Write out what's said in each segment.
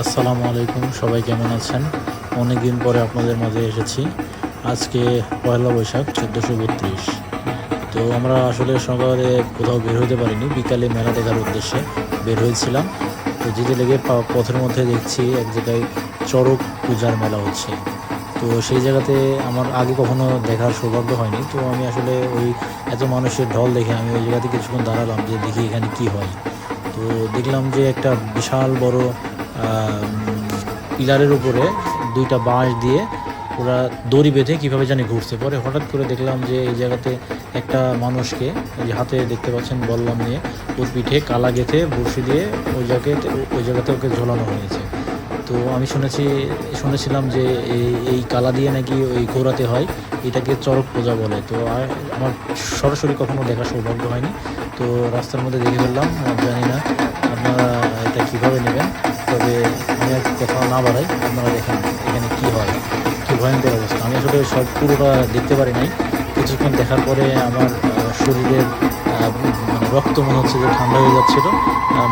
আসসালামু আলাইকুম, সবাই কেমন আছেন? অনেক দিন পরে আপনাদের মাঝে এসেছি। আজকে পয়লা বৈশাখ, চোদ্দোশো বত্রিশ। তো আমরা আসলে সকালে কোথাও বের হতে পারিনি, বিকালে মেলা দেখার উদ্দেশ্যে বের হয়েছিলাম। তো যেতে লেগে পথের মধ্যে দেখছি এক জায়গায় চড়ক পূজার মেলা হচ্ছে। তো সেই জায়গাতে আমার আগে কখনো দেখার সৌভাগ্য হয়নি। তো আমি আসলে ওই এত মানুষের ঢল দেখে আমি ওই জায়গাতে কিছুক্ষণ দাঁড়ালাম যে দেখি এখানে কি হয়। তো দেখলাম যে একটা বিশাল বড় পিলারের উপরে দুইটা বাঁশ দিয়ে ওরা দড়ি বেঁধে কীভাবে জানি ঘুরছে। পরে হঠাৎ করে দেখলাম যে এই জায়গাতে একটা মানুষকে যে হাতে দেখতে পাচ্ছেন বললাম নিয়ে ওর পিঠে কালা গেঁথে বড়শি দিয়ে ওই জায়গাতে ওই জায়গাতে ওকে ঝোলানো হয়েছে। তো আমি শুনেছি, শুনেছিলাম যে এই এই কালা দিয়ে নাকি ওই ঘোরাতে হয়, এটাকে চরক পূজা বলে। তো আমার সরাসরি কখনো দেখার সৌভাগ্য হয়নি। তো রাস্তার মধ্যে দেখে ফেললাম জানি না আপনারা এটা কীভাবে নেবেন। তবে আমি না বাড়াই, আপনারা দেখেন এখানে কি হয়, কী ভয়ঙ্কর অবস্থা। আমি আসলে সব পুরোটা দেখতে পারি নাই। কিছুক্ষণ দেখার পরে আমার শরীরের মানে রক্ত মনে হচ্ছে যে ঠান্ডা হয়ে যাচ্ছিল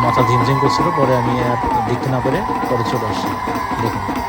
মাথা ঝিমঝিম করছিল, পরে আমি আর দেখতে না পেরে পরে চলে আসি। দেখুন।